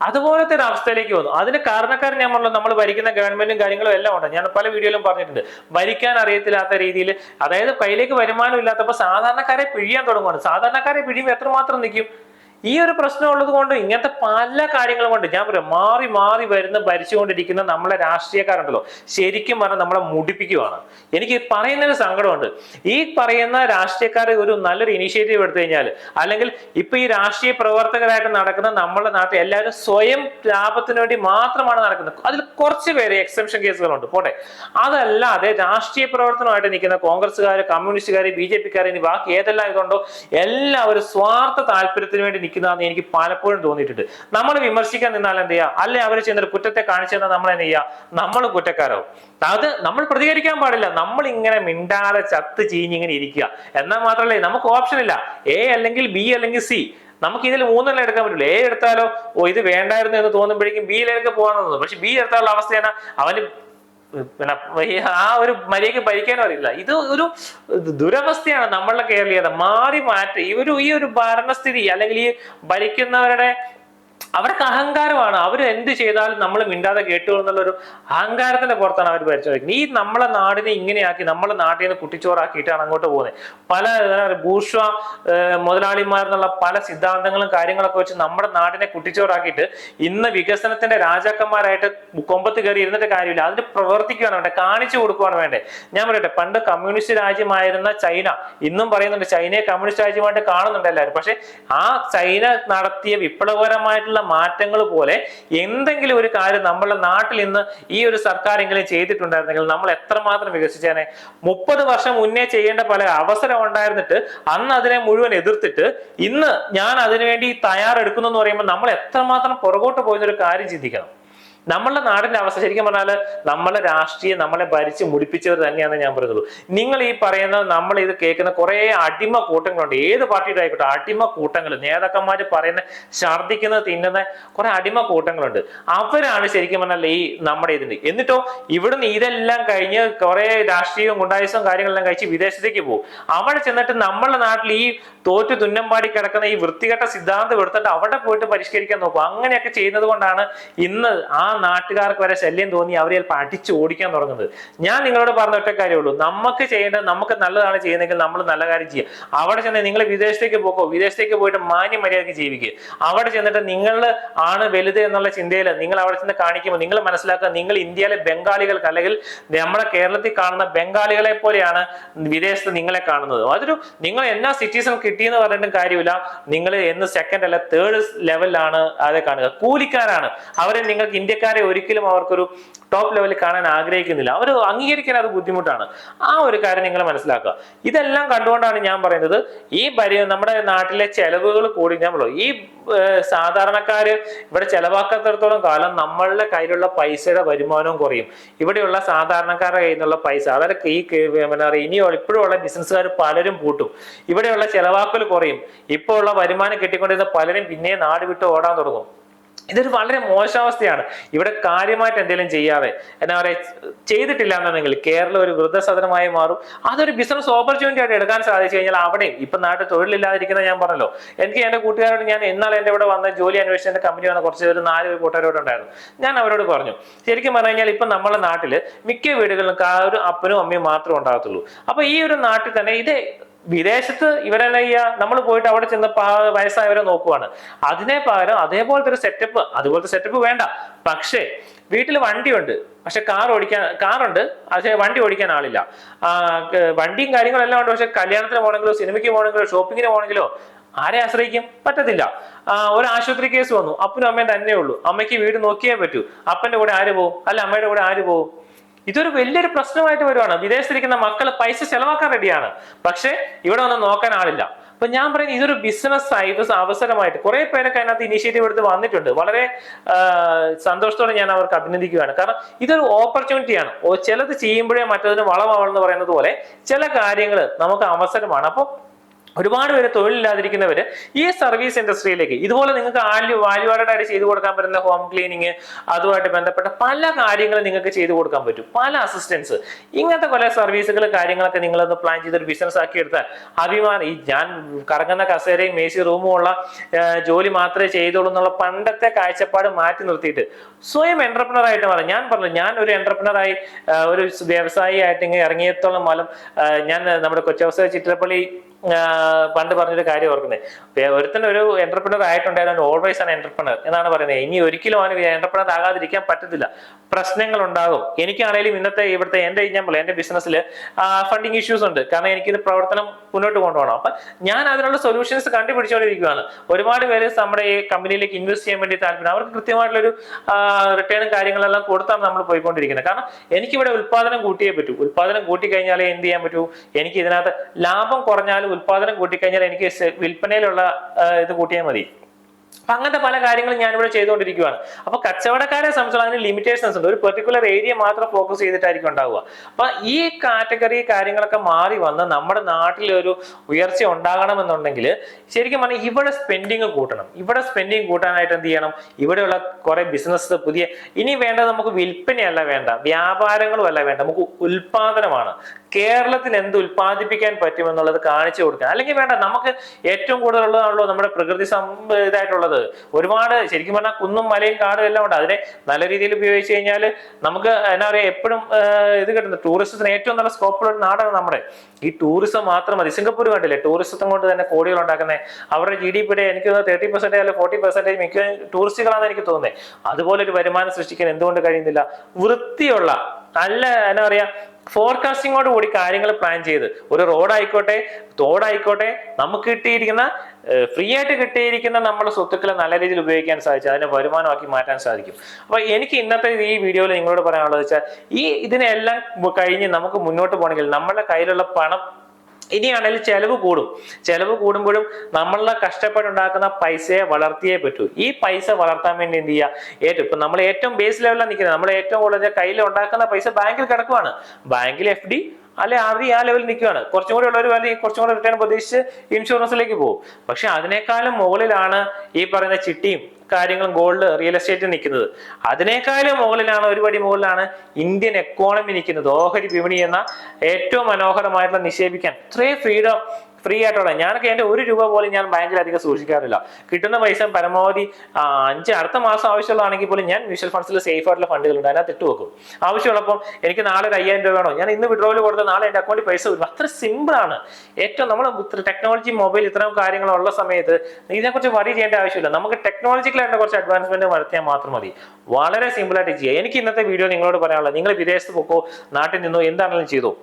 S1: അതുപോലത്തെ ഒരു അവസ്ഥയിലേക്ക് വന്നു. അതിന് കാരണക്കാരൻ ഞാൻ പറഞ്ഞു നമ്മൾ ഭരിക്കുന്ന ഗവൺമെന്റും കാര്യങ്ങളും എല്ലാം ഉണ്ട്. ഞാൻ പല വീഡിയോയിലും പറഞ്ഞിട്ടുണ്ട്. ഭരിക്കാൻ അറിയത്തില്ലാത്ത രീതിയിൽ അതായത് കയ്യിലേക്ക് വരുമാനം ഇല്ലാത്തപ്പോൾ സാധാരണക്കാരെ പിഴിയാൻ തുടങ്ങുകയാണ് സാധാരണക്കാരെ പിഴിയുമ്പോൾ എത്രമാത്രം നിൽക്കും ഈ ഒരു പ്രശ്നം ഉള്ളത് കൊണ്ട് ഇങ്ങനത്തെ പല കാര്യങ്ങളും കൊണ്ട് ഞാൻ പറയാം മാറി മാറി വരുന്ന ഭരിച്ചുകൊണ്ടിരിക്കുന്ന നമ്മളെ രാഷ്ട്രീയക്കാരുണ്ടല്ലോ ശരിക്കും പറഞ്ഞാൽ നമ്മളെ മുടിപ്പിക്കുവാണ്. എനിക്ക് പറയുന്നൊരു സങ്കടമുണ്ട്. ഈ പറയുന്ന രാഷ്ട്രീയക്കാർ ഒരു നല്ലൊരു ഇനിഷ്യേറ്റീവ് എടുത്തു കഴിഞ്ഞാൽ അല്ലെങ്കിൽ ഇപ്പൊ ഈ രാഷ്ട്രീയ പ്രവർത്തകരായിട്ട് നടക്കുന്ന നമ്മുടെ നാട്ടിൽ എല്ലാവരും സ്വയം ലാഭത്തിന് വേണ്ടി മാത്രമാണ് നടക്കുന്നത്. അതിൽ കുറച്ച് പേര് എക്സെപ്ഷൻ കേസുകളുണ്ട്. പോട്ടെ. അതല്ലാതെ രാഷ്ട്രീയ പ്രവർത്തനമായിട്ട് നിൽക്കുന്ന കോൺഗ്രസ്സുകാർ കമ്മ്യൂണിസ്റ്റുകാർ ബി ജെ പിക്കാർ ഇനി ബാക്കി ഏതെല്ലാം ഇതുണ്ടോ എല്ലാവരും സ്വാർത്ഥ താല്പര്യത്തിന് വേണ്ടി നിൽക്കുന്നതാണെന്ന് എനിക്ക് പലപ്പോഴും തോന്നിയിട്ടുണ്ട്. നമ്മൾ വിമർശിക്കാൻ നിന്നാൽ എന്ത് ചെയ്യുക അല്ലെ അവർ ചെയ്യുന്ന കുറ്റത്തെ കാണിച്ചു തന്നാൽ നമ്മൾ എന്ത് ചെയ്യുക നമ്മൾ കുറ്റക്കാരാവും. അത് നമ്മൾ പ്രതികരിക്കാൻ പാടില്ല. നമ്മൾ ഇങ്ങനെ മിണ്ടാതെ ചത്ത് ചീഞ്ഞിങ്ങനെ ഇരിക്കുക. എന്നാൽ മാത്രമല്ലേ നമുക്ക് ഓപ്ഷൻ ഇല്ല. എ അല്ലെങ്കിൽ ബി അല്ലെങ്കിൽ സി നമുക്ക് ഇതിൽ മൂന്നെണ്ണം എടുക്കാൻ പറ്റില്ല. എ എടുത്താലോ ഓ ഇത് വേണ്ടായിരുന്നു എന്ന് തോന്നുമ്പോഴേക്കും ബിയിലേക്ക് പോകാൻ തോന്നുന്നു പക്ഷെ ബി എടുത്താലുള്ള അവസ്ഥയാണ് അവന് പിന്നെ ആ ഒരു മര്യാദയ്ക്ക് ഭരിക്കാനും അറിയില്ല. ഇത് ഒരു ദുരവസ്ഥയാണ് നമ്മളുടെ കേരളീയത. മാറി മാറ്റി. ഈ ഒരു ഈ ഒരു ഭരണസ്ഥിതി അല്ലെങ്കിൽ ഈ ഭരിക്കുന്നവരുടെ അവർക്ക് അഹങ്കാരമാണ്. അവർ എന്ത് ചെയ്താലും നമ്മൾ മിണ്ടാതെ കേട്ടു എന്നുള്ളൊരു അഹങ്കാരത്തിന്റെ പുറത്താണ് അവർ ഭരിച്ചുകൊണ്ടിരിക്കുന്നത് ഈ നമ്മളെ നാടിനെ ഇങ്ങനെയാക്കി നമ്മളെ നാട്ടിൽ നിന്ന് കുട്ടിച്ചോറാക്കിയിട്ടാണ് അങ്ങോട്ട് പോകുന്നത്. പല ഭൂഷ്വ മുതലാളിമാർ എന്നുള്ള പല സിദ്ധാന്തങ്ങളും കാര്യങ്ങളൊക്കെ വെച്ച് നമ്മുടെ നാടിനെ കുട്ടിച്ചോറാക്കിയിട്ട് ഇന്ന് വികസനത്തിന്റെ രാജാക്കന്മാരായിട്ട് കൊമ്പത്ത് കയറി ഇരുന്നിട്ട് കാര്യമില്ല. അതിന് പ്രവർത്തിക്കുകയാണ് വേണ്ടത് കാണിച്ചു കൊടുക്കുകയാണ് വേണ്ടത്. ഞാൻ പറയട്ടെ പണ്ട് കമ്മ്യൂണിസ്റ്റ് രാജ്യമായിരുന്ന ചൈന ഇന്നും പറയുന്നുണ്ട് ചൈനയെ കമ്മ്യൂണിസ്റ്റ് രാജ്യമായിട്ട് കാണുന്നുണ്ട് എല്ലാവരും. പക്ഷെ ആ ചൈന നടത്തിയ വിപ്ലവകരമായിട്ടുള്ള മാറ്റങ്ങൾ പോലെ എന്തെങ്കിലും ഒരു കാര്യം നമ്മളുടെ നാട്ടിൽ ഇന്ന് ഈ ഒരു സർക്കാരെങ്കിലും ചെയ്തിട്ടുണ്ടായിരുന്നെങ്കിൽ നമ്മൾ എത്രമാത്രം വികസിച്ചേനെ? മുപ്പത് വർഷം മുന്നേ ചെയ്യേണ്ട പല അവസരം ഉണ്ടായിരുന്നിട്ട് അന്ന് അതിനെ മുഴുവൻ എതിർത്തിട്ട് ഇന്ന് ഞാൻ അതിനുവേണ്ടി തയ്യാറെടുക്കുന്നു എന്ന് പറയുമ്പോൾ നമ്മൾ എത്രമാത്രം പുറകോട്ട് പോയെന്നൊരു കാര്യം ചിന്തിക്കണം. നമ്മളുടെ നാടിന്റെ അവസ്ഥ ശരിക്കും പറഞ്ഞാൽ നമ്മളെ രാഷ്ട്രീയം നമ്മളെ ഭരിച്ച് മുടിപ്പിച്ചവർ തന്നെയാണ് ഞാൻ പറയുന്നത് നിങ്ങൾ ഈ പറയുന്ന നമ്മൾ ഇത് കേൾക്കുന്ന കുറെ അടിമ കൂട്ടങ്ങളുണ്ട്. ഏത് പാർട്ടിയുടെ ആയിക്കോട്ടെ അടിമ കൂട്ടങ്ങൾ നേതാക്കന്മാർ പറയുന്ന ഛർദ്ദിക്കുന്നത് തിന്നുന്ന കുറെ അടിമ കൂട്ടങ്ങളുണ്ട്. അവരാണ് ശരിക്കും പറഞ്ഞാൽ ഈ നമ്മുടെ ഇതിന്റെ എന്നിട്ടോ ഇവിടുന്ന് ഇതെല്ലാം കഴിഞ്ഞ് കുറെ രാഷ്ട്രീയവും ഗുണ്ടായുസവും കാര്യങ്ങളെല്ലാം കഴിച്ച് വിദേശത്തേക്ക് പോകും. അവിടെ ചെന്നിട്ട് നമ്മുടെ നാട്ടിൽ ഈ തോറ്റു തുന്നമ്പാടി കിടക്കുന്ന ഈ വൃത്തികെട്ട സിദ്ധാന്തം എടുത്തിട്ട് അവിടെ പോയിട്ട് പരിഷ്കരിക്കാൻ നോക്കും. അങ്ങനെയൊക്കെ ചെയ്യുന്നത് കൊണ്ടാണ് ഇന്ന് ആ നാട്ടുകാർക്ക് വരെ ശല്യം തോന്നി അവരെ അടിച്ചു ഓടിക്കാൻ തുടങ്ങുന്നത്. ഞാൻ നിങ്ങളോട് പറഞ്ഞ ഒറ്റ കാര്യമുള്ളൂ നമുക്ക് ചെയ്യേണ്ടത് നമുക്ക് നല്ലതാണ് ചെയ്യുന്നതെങ്കിൽ നമ്മൾ നല്ല കാര്യം ചെയ്യുക. അവിടെ ചെന്ന് നിങ്ങൾ വിദേശത്തേക്ക് പോക്കോ വിദേശത്തേക്ക് പോയിട്ട് മാന്യ മര്യാദയ്ക്ക് ജീവിക്കുക. അവിടെ ചെന്നിട്ട് നിങ്ങൾ ആണ് വലുത് എന്നുള്ള ചിന്തയിൽ നിങ്ങൾ അവിടെ ചെന്ന് കാണിക്കുമ്പോൾ നിങ്ങൾ മനസ്സിലാക്കുക നിങ്ങൾ ഇന്ത്യയിലെ ബംഗാളികൾക്ക് അല്ലെങ്കിൽ നമ്മുടെ കേരളത്തിൽ കാണുന്ന ബംഗാളികളെ പോലെയാണ് വിദേശത്ത് നിങ്ങളെ കാണുന്നത്. അതൊരു നിങ്ങൾ എന്നാ സിറ്റിസൺ കിട്ടിയെന്ന് പറഞ്ഞിട്ടും കാര്യമില്ല. നിങ്ങൾ എന്ന് സെക്കൻഡ് അല്ല തേർഡ് ലെവലിലാണ് അതെ കാണുക. കൂലിക്കാരാണ്. അവരെ നിങ്ങൾക്ക് ഇന്ത്യക്കാരെ ഒരിക്കലും അവർക്കൊരു ടോപ്പ് ലെവലിൽ കാണാൻ ആഗ്രഹിക്കുന്നില്ല. അവർ അംഗീകരിക്കാൻ അത് ബുദ്ധിമുട്ടാണ്. ആ ഒരു കാര്യം നിങ്ങൾ മനസ്സിലാക്കുക. ഇതെല്ലാം കണ്ടുകൊണ്ടാണ് ഞാൻ പറയുന്നത് ഈ ഭരി നമ്മുടെ നാട്ടിലെ ചെലവുകൾ കൂടി ഞാൻ പറയുള്ളൂ. ഈ സാധാരണക്കാർ ഇവിടെ ചെലവാക്കാത്തടത്തോളം കാലം നമ്മളുടെ കയ്യിലുള്ള പൈസയുടെ വരുമാനവും കുറയും. ഇവിടെയുള്ള സാധാരണക്കാരുടെ കയ്യിൽ നിന്നുള്ള പൈസ അതായത് ഈ എന്താ പറയുക ഇനിയോ ഇപ്പോഴുള്ള ബിസിനസ്സുകാർ പലരും പൂട്ടും. ഇവിടെയുള്ള ചെലവാക്കൽ കുറയും. ഇപ്പോൾ ഉള്ള വരുമാനം കിട്ടിക്കൊണ്ടിരുന്ന പലരും പിന്നെ നാട് വിട്ട് ഓടാൻ തുടങ്ങും. ഇതൊരു വളരെ മോശാവസ്ഥയാണ്. ഇവിടെ കാര്യമായിട്ട് എന്തെങ്കിലും ചെയ്യാതെ എന്താ പറയുക ചെയ്തിട്ടില്ല എന്നുണ്ടെങ്കിൽ കേരളം ഒരു വൃദ്ധസദനമായി മാറും. അതൊരു ബിസിനസ് ഓപ്പർച്യൂണിറ്റി ആയിട്ട് എടുക്കാൻ സാധിച്ചു കഴിഞ്ഞാൽ അവിടെയും ഇപ്പൊ നാട്ടിൽ തൊഴിലില്ലാതിരിക്കുന്ന ഞാൻ പറഞ്ഞല്ലോ എനിക്ക് എന്റെ കൂട്ടുകാരോട് ഞാൻ ഇന്നലെ എന്റെ ഇവിടെ വന്ന ജോലി അന്വേഷിച്ച കമ്പനി വന്ന കുറച്ച് ഒരു നാല് കൂട്ടുകാരോട് ഉണ്ടായിരുന്നു. ഞാൻ അവരോട് പറഞ്ഞു ശരിക്കും പറഞ്ഞു കഴിഞ്ഞാൽ ഇപ്പൊ നമ്മുടെ നാട്ടിൽ മിക്ക വീടുകളിലും ഒരു അപ്പനും അമ്മയും മാത്രമേ ഉണ്ടാകത്തുള്ളൂ. അപ്പോൾ ഈ ഒരു നാട്ടിൽ തന്നെ ഇത് വിദേശത്ത് ഇവരെന്നെ ചെയ്യുക നമ്മൾ പോയിട്ട് അവിടെ ചെന്ന് വയസ്സായവരെ നോക്കുവാണ്. അതിനെ പകരം അതേപോലത്തെ ഒരു സെറ്റപ്പ് അതുപോലത്തെ സെറ്റപ്പ് വേണ്ട. പക്ഷേ വീട്ടിൽ വണ്ടിയുണ്ട്. പക്ഷെ കാർ ഓടിക്കാൻ കാറുണ്ട് പക്ഷെ വണ്ടി ഓടിക്കാൻ ആളില്ല. ആ, കാര്യങ്ങളും വണ്ടിയും കാര്യങ്ങളെല്ലാം ഉണ്ട്. പക്ഷെ കല്യാണത്തിന് പോകണമെങ്കിലോ സിനിമയ്ക്ക് പോകണമെങ്കിലോ ഷോപ്പിങ്ങിന് പോകണമെങ്കിലോ ആരെ ആശ്രയിക്കും? പറ്റത്തില്ല. ഒരു ആശുപത്രി കേസ് വന്നു. അപ്പനും അമ്മയും തന്നെ ഉള്ളൂ അമ്മയ്ക്ക് വീട് നോക്കിയേ പറ്റൂ. അപ്പന്റെ കൂടെ ആര് പോകും അല്ല അമ്മയുടെ കൂടെ ആര് പോകും ഇതൊരു വലിയൊരു പ്രശ്നമായിട്ട് വരുവാണ്. വിദേശത്തിരിക്കുന്ന മക്കൾ പൈസ ചെലവാക്കാൻ റെഡിയാണ്. പക്ഷെ ഇവിടെ വന്ന് നോക്കാൻ ആളില്ല. അപ്പൊ ഞാൻ പറയുന്നത് ഇതൊരു ബിസിനസ് ആയിട്ട് അവസരമായിട്ട്. കുറെ പേരൊക്കെ അതിനകത്ത് ഇനീഷ്യേറ്റീവ് എടുത്ത് വന്നിട്ടുണ്ട്. വളരെ സന്തോഷത്തോടെ ഞാൻ അവർക്ക് അഭിനന്ദിക്കുകയാണ്. കാരണം ഇതൊരു ഓപ്പർച്യൂണിറ്റിയാണ് ചിലത് ചെയ്യുമ്പോഴേ മറ്റതിന് വളമാവണം എന്ന് പറയുന്നത് പോലെ ചില കാര്യങ്ങൾ നമുക്ക് അവസരമാണ്. അപ്പോൾ ഒരുപാട് പേര് തൊഴിലില്ലാതിരിക്കുന്നവർ ഈ സർവീസ് ഇൻഡസ്ട്രിയിലേക്ക് ഇതുപോലെ നിങ്ങൾക്ക് വാല്യൂ വാല്യൂ ആയിട്ട് ചെയ്തു കൊടുക്കാൻ പറ്റുന്ന ഹോം ക്ലീനിങ് അതുമായിട്ട് ബന്ധപ്പെട്ട പല കാര്യങ്ങളും നിങ്ങൾക്ക് ചെയ്തു കൊടുക്കാൻ പറ്റും. പല അസിസ്റ്റൻസ് ഇങ്ങനത്തെ കുറെ സർവീസുകൾ കാര്യങ്ങളൊക്കെ നിങ്ങളൊന്ന് പ്ലാൻ ചെയ്തൊരു ബിസിനസ് ആക്കി എടുത്താൽ അഭിമാനം. ഈ ഞാൻ കറങ്ങുന്ന കസേരയും മേശി റൂമും ഉള്ള ജോലി മാത്രമേ ചെയ്തോളൂ എന്നുള്ള പണ്ടത്തെ കാഴ്ചപ്പാട് മാറ്റി നിർത്തിയിട്ട് സ്വയം എന്റർപ്രണർ ആയിട്ട് മാറും. ഞാൻ പറഞ്ഞു ഞാൻ ഒരു എന്റർപ്രണർ ആയി ഒരു വ്യവസായി ആയിട്ട് ഇങ്ങനെ ഇറങ്ങിയത്തോളം മൂലം ഞാൻ നമ്മുടെ കൊച്ചവസ ചിത്രപ്പള്ളി പണ്ട് പറഞ്ഞൊരു കാര്യം ഓർക്കുന്നത് ഒരുത്തൻ ഒരു എന്റർപ്രണർ ആയിട്ടുണ്ടായിരുന്നു ഓൾവേസ് ആണ് എന്റർപ്രണർ എന്നാണ് പറയുന്നത്. ഇനി ഒരിക്കലും അവന് എന്റർപ്രണർ ആകാതിരിക്കാൻ പറ്റത്തില്ല. പ്രശ്നങ്ങൾ ഉണ്ടാകും എനിക്കാണേലും ഇന്നത്തെ ഇവിടുത്തെ ഞാൻ പറയാം എന്റെ ബിസിനസ്സിൽ ഫണ്ടിങ് ഇഷ്യൂസ് ഉണ്ട്. കാരണം എനിക്കിത് പ്രവർത്തനം മുന്നോട്ട് കൊണ്ടുപോകണം. അപ്പൊ ഞാൻ അതിനുള്ള സൊല്യൂഷൻസ് കണ്ടുപിടിച്ചുകൊണ്ടിരിക്കുകയാണ് ഒരുപാട് പേര് നമ്മുടെ ഈ കമ്പനിയിലേക്ക് ഇൻവെസ്റ്റ് ചെയ്യാൻ വേണ്ടി താല്പര്യം. അവർക്ക് കൃത്യമായിട്ടുള്ളൊരു റിട്ടേണും കാര്യങ്ങളെല്ലാം കൊടുത്താണ് നമ്മൾ പോയിക്കൊണ്ടിരിക്കുന്നത്. കാരണം എനിക്കിവിടെ ഉൽപ്പാദനം കൂട്ടിയേ പറ്റൂ. ഉൽപ്പാദനം കൂട്ടിക്കഴിഞ്ഞാലേ എന്ത് ചെയ്യാൻ പറ്റൂ? എനിക്ക് ഇതിനകത്ത് ലാഭം കുറഞ്ഞാലും ഉൽപ്പാദനം കൂട്ടിക്കഴിഞ്ഞാൽ എനിക്ക് വിൽപ്പനയിലുള്ള ഇത് കൂട്ടിയാൽ മതി. അപ്പൊ അങ്ങനത്തെ പല കാര്യങ്ങളും ഞാനിവിടെ ചെയ്തുകൊണ്ടിരിക്കുകയാണ് അപ്പൊ കച്ചവടക്കാരെ സംബന്ധിച്ചുള്ള അതിന് ലിമിറ്റേഷൻസ് ഉണ്ട്. ഒരു പെർട്ടിക്കുലർ ഏരിയ മാത്രം ഫോക്കസ് ചെയ്തിട്ടായിരിക്കും ഉണ്ടാവുക. അപ്പൊ ഈ കാറ്റഗറി കാര്യങ്ങളൊക്കെ മാറി വന്ന് നമ്മുടെ നാട്ടിൽ ഒരു ഉയർച്ച ഉണ്ടാകണമെന്നുണ്ടെങ്കിൽ ശരിക്കും പറഞ്ഞാൽ ഇവിടെ സ്പെൻഡിങ് കൂട്ടണം. ഇവിടെ സ്പെൻഡിങ് കൂട്ടാനായിട്ട് എന്ത് ചെയ്യണം? ഇവിടെയുള്ള കുറെ ബിസിനസ് പുതിയ ഇനി വേണ്ടത് നമുക്ക് വിൽപ്പനയല്ല വേണ്ട. വ്യാപാരങ്ങളും അല്ല വേണ്ട. നമുക്ക് ഉൽപാദനമാണ്. കേരളത്തിൽ എന്ത് ഉൽപ്പാദിപ്പിക്കാൻ പറ്റുമെന്നുള്ളത് കാണിച്ചു കൊടുക്കുക അല്ലെങ്കിൽ വേണ്ട നമുക്ക് ഏറ്റവും കൂടുതലുള്ളതാണല്ലോ നമ്മുടെ പ്രകൃതി ഇതായിട്ടുള്ളത്. ഒരുപാട് ശരിക്കും പറഞ്ഞാൽ കുന്നും മലയും കാടും എല്ലാം ഉണ്ട്. അതിനെ നല്ല രീതിയിൽ ഉപയോഗിച്ച് കഴിഞ്ഞാൽ നമുക്ക് എന്നാ പറയുക എപ്പോഴും ഇത് കിട്ടുന്നത് ടൂറിസത്തിന് ഏറ്റവും നല്ല സ്കോപ്പുള്ള ഒരു നാടാണ് നമ്മുടെ. ഈ ടൂറിസം മാത്രം മതി. സിംഗപ്പൂർ കണ്ടില്ലേ? ടൂറിസത്തും കൊണ്ട് തന്നെ കോടികൾ ഉണ്ടാക്കുന്നത് അവരുടെ ജി ഡി പിയുടെ എനിക്ക് തേർട്ടി പെർസെന്റേജ് അല്ലെങ്കിൽ ഫോർട്ടി പെർസെന്റേജ് മിക്ക ടൂറിസ്റ്റുകളാണെന്ന് എനിക്ക് തോന്നുന്നത് അതുപോലെ ഒരു വരുമാനം സൃഷ്ടിക്കാൻ എന്തുകൊണ്ട് കഴിയുന്നില്ല? വൃത്തിയുള്ള നല്ല എന്താ പറയാ ഫോർകാസ്റ്റിങ്ങോട് കൂടി കാര്യങ്ങൾ പ്ലാൻ ചെയ്ത്. ഒരു റോഡായിക്കോട്ടെ തോടായിക്കോട്ടെ നമുക്ക് കിട്ടിയിരിക്കുന്ന ഫ്രീ ആയിട്ട് കിട്ടിയിരിക്കുന്ന നമ്മുടെ സ്വത്തുക്കളെ നല്ല രീതിയിൽ ഉപയോഗിക്കാൻ സാധിച്ചു അതിനെ വരുമാനമാക്കി മാറ്റാൻ സാധിക്കും. അപ്പൊ എനിക്ക് ഇന്നത്തെ ഈ വീഡിയോയിൽ നിങ്ങളോട് പറയാനുള്ളത് വെച്ചാൽ ഈ ഇതിനെല്ലാം കഴിഞ്ഞ് നമുക്ക് മുന്നോട്ട് പോകണമെങ്കിൽ നമ്മുടെ കയ്യിലുള്ള പണം ഇനിയാണെങ്കിൽ ചെലവ് കൂടും. ചെലവ് കൂടുമ്പോഴും നമ്മളെ കഷ്ടപ്പെട്ടുണ്ടാക്കുന്ന പൈസയെ വളർത്തിയേ പറ്റൂ. ഈ പൈസ വളർത്താൻ വേണ്ടി എന്ത് ചെയ്യുക ഏറ്റവും ഇപ്പൊ നമ്മൾ ഏറ്റവും ബേസ് ലെവലിലാണ് നിൽക്കുന്നത് നമ്മൾ ഏറ്റവും കൂടുതൽ കയ്യിൽ ഉണ്ടാക്കുന്ന പൈസ ബാങ്കിൽ കിടക്കുവാണ്. ബാങ്കിൽ എഫ് ഡി അല്ലെ ആർ ഡി ആ ലെവലിൽ നിൽക്കുകയാണ്. കുറച്ചും കൂടി ഉള്ളവർ വലിയ കുറച്ചും കൂടി റിട്ടേൺ പ്രതീക്ഷിച്ച് ഇൻഷുറൻസിലേക്ക് പോകും. പക്ഷെ അതിനേക്കാളും മുകളിലാണ് ഈ പറയുന്ന ചിട്ടിയും കാര്യങ്ങളും ഗോൾഡ് റിയൽ എസ്റ്റേറ്റ് നിൽക്കുന്നത്. അതിനേക്കാളും മുകളിലാണ് ഒരുപടി മുകളിലാണ് ഇന്ത്യൻ എക്കോണമി നിൽക്കുന്നത്. ഓഹരി വിപണി എന്ന ഏറ്റവും മനോഹരമായിട്ടുള്ള നിക്ഷേപിക്കാൻ ഇത്രയും ഫ്രീഡം ഫ്രീ ആയിട്ടുള്ള ഞാനൊക്കെ എന്റെ ഒരു രൂപ പോലും ഞാൻ ബാങ്കിൽ അധികം സൂക്ഷിക്കാറില്ല. കിട്ടുന്ന പൈസ പരമാവധി അഞ്ച് അടുത്ത മാസം ആവശ്യമുള്ളതാണെങ്കിൽ പോലും ഞാൻ മ്യൂച്വൽ ഫണ്ട്സിൽ സേഫ് ആയിട്ടുള്ള ഫണ്ടുകളുണ്ട്. അതിനകത്ത് ഇട്ട് വെക്കും. ആവശ്യമുള്ളപ്പോൾ എനിക്ക് നാളെ ഒരു അയ്യായിരം രൂപ വേണോ? ഞാൻ ഇന്ന് വിഡ്രോയിൽ കൊടുത്ത നാളെ എന്റെ അക്കൗണ്ടിൽ പൈസ വരും. അത്ര സിമ്പിൾ ആണ്. ഏറ്റവും നമ്മൾ ടെക്നോളജി മൊബൈൽ ഇത്തരം കാര്യങ്ങളുള്ള സമയത്ത് ഇതിനെക്കുറിച്ച് വറി ചെയ്യേണ്ട ആവശ്യമില്ല. നമുക്ക് ടെക്നോളജിക്കലായിട്ട് കുറച്ച് അഡ്വാൻസ്മെന്റ് വരുത്തിയാൽ മാത്രം മതി. വളരെ സിമ്പിൾ ആയിട്ട് ചെയ്യുക എനിക്ക് ഇന്നത്തെ വീഡിയോ നിങ്ങളോട് പറയാനുള്ളത് നിങ്ങൾ വിദേശത്ത് പോക്കോ നാട്ടിൽ നിന്നോ എന്താണെങ്കിലും ചെയ്തോ.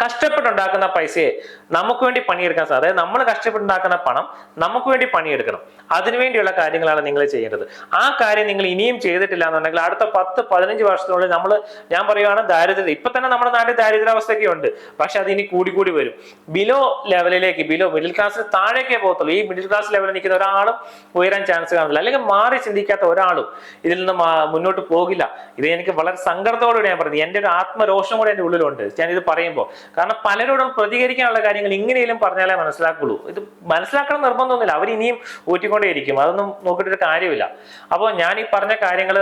S1: കഷ്ടപ്പെട്ടുണ്ടാക്കുന്ന പൈസയെ നമുക്ക് വേണ്ടി പണിയെടുക്കാൻ സാധിക്കും അതായത് നമ്മൾ കഷ്ടപ്പെട്ടുണ്ടാക്കുന്ന പണം നമുക്ക് വേണ്ടി പണിയെടുക്കണം. അതിനുവേണ്ടിയുള്ള കാര്യങ്ങളാണ് നിങ്ങൾ ചെയ്യേണ്ടത്. ആ കാര്യം നിങ്ങൾ ഇനിയും ചെയ്തിട്ടില്ല എന്നുണ്ടെങ്കിൽ അടുത്ത പത്ത് പതിനഞ്ച് വർഷത്തിനുള്ളിൽ നമ്മൾ ഞാൻ പറയുവാണ് ദാരിദ്ര്യം ഇപ്പൊ തന്നെ നമ്മുടെ നാട്ടിൽ ദാരിദ്ര്യാവസ്ഥയൊക്കെ ഉണ്ട്. പക്ഷെ അത് ഇനി കൂടി കൂടി വരും. ബിലോ ലെവലിലേക്ക് ബിലോ മിഡിൽ ക്ലാസ് താഴേക്കേ പോകത്തുള്ളൂ. ഈ മിഡിൽ ക്ലാസ് ലെവലിൽ നിൽക്കുന്ന ഒരാളും ഉയരാൻ ചാൻസ് കാണില്ല അല്ലെങ്കിൽ മാറി ചിന്തിക്കാത്ത ഒരാളും ഇതിൽ നിന്ന് മുന്നോട്ട് പോകില്ല. ഇത് എനിക്ക് വളരെ സങ്കടത്തോടുകൂടി ഞാൻ പറഞ്ഞു എന്റെ ഒരു ആത്മരോഷം കൂടെ എന്റെ ഉള്ളിലുണ്ട്. ഞാൻ ഇത് പറയുമ്പോൾ കാരണം പലരോടും പ്രതികരിക്കാനുള്ള കാര്യങ്ങൾ ഇങ്ങനെയും പറഞ്ഞാലേ മനസ്സിലാക്കുള്ളൂ. ഇത് മനസ്സിലാക്കണം നിർബന്ധമൊന്നുമില്ല. അവർ ഇനിയും ഊറ്റിക്കൊണ്ടേയിരിക്കും. അതൊന്നും നോക്കിയിട്ടൊരു കാര്യമില്ല. അപ്പോൾ ഞാൻ ഈ പറഞ്ഞ കാര്യങ്ങൾ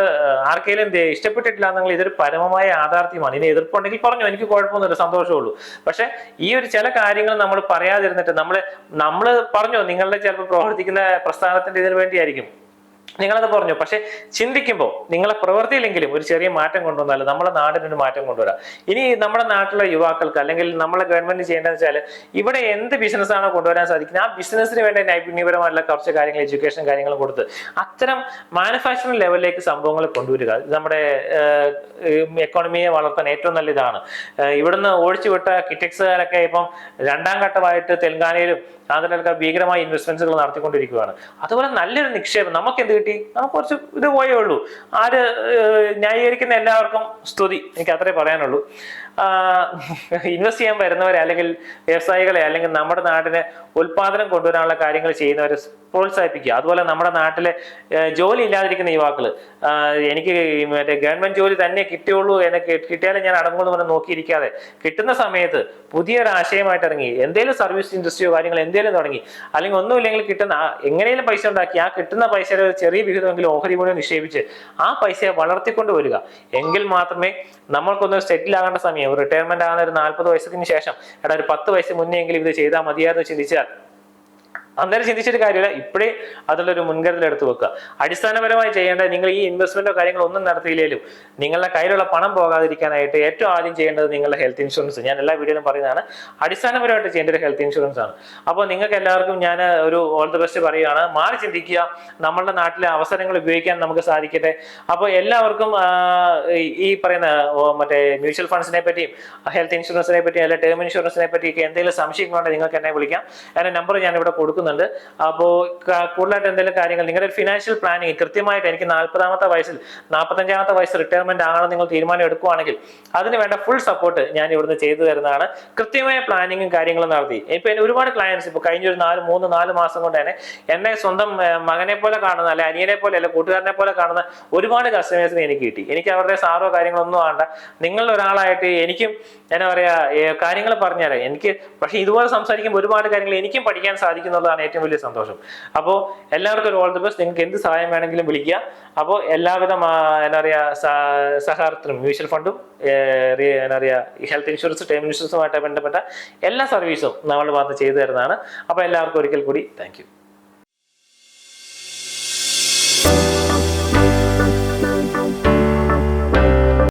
S1: ആർക്കെങ്കിലും ഇഷ്ടപ്പെട്ടിട്ടില്ല എന്നെങ്കിൽ ഇതൊരു പരമമായ യാഥാർത്ഥ്യമാണ്. ഇനി എതിർപ്പുണ്ടെങ്കിൽ പറഞ്ഞു. എനിക്ക് കുഴപ്പമൊന്നുമില്ല. സന്തോഷമുള്ളൂ. പക്ഷെ ഈ ഒരു ചില കാര്യങ്ങൾ നമ്മൾ പറയാതിരുന്നിട്ട് നമ്മൾ നമ്മൾ പറഞ്ഞു നിങ്ങളുടെ ചിലപ്പോൾ പ്രവർത്തിക്കുന്ന പ്രസ്ഥാനത്തിന്റെ ഇതിനു വേണ്ടിയായിരിക്കും. നിങ്ങളത് പറഞ്ഞു. പക്ഷെ ചിന്തിക്കുമ്പോൾ നിങ്ങളെ പ്രവൃത്തിയിലെങ്കിലും ഒരു ചെറിയ മാറ്റം കൊണ്ടുവന്നാൽ നമ്മുടെ നാടിനൊരു മാറ്റം കൊണ്ടുവരാം. ഇനി നമ്മുടെ നാട്ടിലെ യുവാക്കൾക്ക് അല്ലെങ്കിൽ നമ്മളെ ഗവൺമെന്റ് ചെയ്യേണ്ടതെന്ന് വെച്ചാൽ ഇവിടെ എന്ത് ബിസിനസ് ആണോ കൊണ്ടുവരാൻ സാധിക്കുന്നത് ആ ബിസിനസ്സിന് വേണ്ട നൈപുണ്യപരമായിട്ടുള്ള കുറച്ച് കാര്യങ്ങൾ എഡ്യൂക്കേഷൻ കാര്യങ്ങൾ കൊടുത്ത് അത്തരം മാനുഫാക്ചറിംഗ് ലെവലിലേക്ക് സംഭവങ്ങൾ കൊണ്ടുവരിക. നമ്മുടെ എക്കോണമിയെ വളർത്താൻ ഏറ്റവും നല്ല ഇതാണ്. ഇവിടുന്ന് ഒഴിച്ചുവിട്ട കിറ്റക്സുകാരൊക്കെ ഇപ്പം രണ്ടാം ഘട്ടമായിട്ട് തെലങ്കാനയിലും ആന്ധ്രയിലൊക്കെ ഭീകരമായ ഇൻവെസ്റ്റ്മെന്റ്സുകൾ നടത്തിക്കൊണ്ടിരിക്കുകയാണ്. അതുപോലെ നല്ലൊരു നിക്ഷേപം. നമുക്ക് എന്ത് കിട്ടി. ആ കുറച്ച് ഇത് പോയേ ഉള്ളൂ. ആര് ന്യായീകരിക്കുന്ന എല്ലാവർക്കും സ്തുതി. എനിക്ക് അത്രേ പറയാനുള്ളൂ. ഇൻവെസ്റ്റ് ചെയ്യാൻ വരുന്നവരെ അല്ലെങ്കിൽ വ്യവസായികളെ അല്ലെങ്കിൽ നമ്മുടെ നാടിന് ഉൽപാദനം കൊണ്ടുവരാനുള്ള കാര്യങ്ങൾ ചെയ്യുന്നവരെ പ്രോത്സാഹിപ്പിക്കുക. അതുപോലെ നമ്മുടെ നാട്ടിലെ ജോലി ഇല്ലാതിരിക്കുന്ന യുവാക്കൾ എനിക്ക് മറ്റേ ഗവൺമെന്റ് ജോലി തന്നെ കിട്ടിയുള്ളൂ എന്ന് കിട്ടിയാലും ഞാൻ അടങ്ങുമെന്ന് പറഞ്ഞ് നോക്കിയിരിക്കാതെ കിട്ടുന്ന സമയത്ത് പുതിയൊരു ആശയമായിട്ട് ഇറങ്ങി എന്തെങ്കിലും സർവീസ് ഇൻഡസ്ട്രിയോ കാര്യങ്ങൾ എന്തെങ്കിലും തുടങ്ങി അല്ലെങ്കിൽ ഒന്നുമില്ലെങ്കിൽ കിട്ടുന്ന എങ്ങനെയും പൈസ ഉണ്ടാക്കി ആ കിട്ടുന്ന പൈസയുടെ ഒരു ചെറിയ വിഹിതമെങ്കിലും ഓഹരി മൂല്യം നിക്ഷേപിച്ച് ആ പൈസയെ വളർത്തിക്കൊണ്ട് വരിക. എങ്കിൽ മാത്രമേ നമ്മൾക്കൊന്ന് സെറ്റിൽ ആകേണ്ട സമയം റിട്ടയർമെന്റ് ആകുന്ന ഒരു നാൽപ്പത് വയസ്സിന് ശേഷം എടാ ഒരു പത്ത് വയസ്സ് മുന്നേ എങ്കിലും ഇത് ചെയ്താൽ മതിയായിരുന്നു ചിന്തിച്ചാൽ അന്നേരം ചിന്തിച്ചിട്ട് കാര്യമില്ല. ഇപ്പോഴേ അതിലൊരു മുൻകരുതൽ എടുത്തു വെക്കുക. അടിസ്ഥാനപരമായി ചെയ്യേണ്ടത് നിങ്ങൾ ഈ ഇൻവെസ്റ്റ്മെന്റോ കാര്യങ്ങളോ ഒന്നും നടത്തിയില്ലേലും നിങ്ങളുടെ കയ്യിലുള്ള പണം പോകാതിരിക്കാനായിട്ട് ഏറ്റവും ആദ്യം ചെയ്യേണ്ടത് നിങ്ങളുടെ ഹെൽത്ത് ഇൻഷുറൻസ് ഞാൻ എല്ലാ വീഡിയോയിലും പറയുന്നതാണ്. അടിസ്ഥാനപരമായിട്ട് ചെയ്യേണ്ട ഒരു ഹെൽത്ത് ഇൻഷുറൻസ് ആണ്. അപ്പോൾ നിങ്ങൾക്ക് എല്ലാവർക്കും ഞാൻ ഒരു ഓൾ ദി ബെസ്റ്റ് പറയുകയാണ്. മാറി ചിന്തിക്കുക. നമ്മളുടെ നാട്ടിലെ അവസരങ്ങൾ ഉപയോഗിക്കാൻ നമുക്ക് സാധിക്കട്ടെ. അപ്പോൾ എല്ലാവർക്കും ഈ- പറയുന്ന മറ്റേ മ്യൂച്വൽ ഫണ്ട്സിനെ പറ്റിയും ഹെൽത്ത് ഇൻഷുറൻസിനെ പറ്റിയും അല്ലെങ്കിൽ ടേം ഇൻഷുറൻസിനെ പറ്റിയൊക്കെ എന്തെങ്കിലും സംശയങ്ങളുണ്ടെങ്കിൽ നിങ്ങൾക്ക് എന്നെ വിളിക്കാം. എന്റെ നമ്പർ ഞാൻ ഇവിടെ കൊടുക്കുന്നുണ്ട്. അപ്പോൾ കൂടുതലായിട്ട് എന്തെങ്കിലും കാര്യങ്ങൾ നിങ്ങളുടെ ഒരു ഫിനാൻഷ്യൽ പ്ലാനിങ് കൃത്യമായിട്ട് എനിക്ക് നാൽപ്പതാമത്തെ വയസ്സിൽ നാൽപ്പത്തഞ്ചാമത്തെ വയസ്സ് റിട്ടയർമെന്റ് ആണെന്ന് നിങ്ങൾ തീരുമാനം എടുക്കുവാണെങ്കിൽ അതിന് വേണ്ട ഫുൾ സപ്പോർട്ട് ഞാൻ ഇവിടുന്ന് ചെയ്തു തരുന്നതാണ്. കൃത്യമായ പ്ലാനിങ്ങും കാര്യങ്ങളും നടത്തി. ഇപ്പൊ ഒരുപാട് ക്ലയൻസ് ഇപ്പൊ കഴിഞ്ഞ ഒരു നാല് മൂന്ന് നാല് മാസം കൊണ്ട് തന്നെ എന്നെ സ്വന്തം മകനെ പോലെ കാണുന്ന അല്ലെ അനിയനെ പോലെ അല്ലെ കൂട്ടുകാരനെ പോലെ കാണുന്ന ഒരുപാട് കസ്റ്റമേഴ്സിനെ എനിക്ക് കിട്ടി. എനിക്ക് അവരുടെ സാറോ കാര്യങ്ങളൊന്നും വേണ്ട നിങ്ങളുടെ ഒരാളായിട്ട് എനിക്കും എന്നാ പറയാ കാര്യങ്ങൾ പറഞ്ഞുതരാം. എനിക്ക് പക്ഷെ ഇതുപോലെ സംസാരിക്കുമ്പോൾ ഒരുപാട് കാര്യങ്ങൾ എനിക്കും പഠിക്കാൻ സാധിക്കുന്നുള്ളതാണ് ഏറ്റവും വലിയ സന്തോഷം. അപ്പോൾ എല്ലാവർക്കും ഒരു ഓൾ ദി ബെസ്റ്റ് നിങ്ങൾക്ക് എന്ത് സഹായം വേണമെങ്കിലും വിളിക്കുക. അപ്പോൾ എല്ലാവിധ എന്താ പറയുക സഹകരണത്തിനും മ്യൂച്വൽ ഫണ്ടും എന്താ പറയുക ഹെൽത്ത് ഇൻഷുറൻസ് ടേം ഇൻഷുറൻസുമായിട്ട് ബന്ധപ്പെട്ട എല്ലാ സർവീസും നമ്മൾ വന്ന് ചെയ്തു തരുന്നതാണ്. അപ്പോൾ എല്ലാവർക്കും ഒരിക്കൽ കൂടി താങ്ക്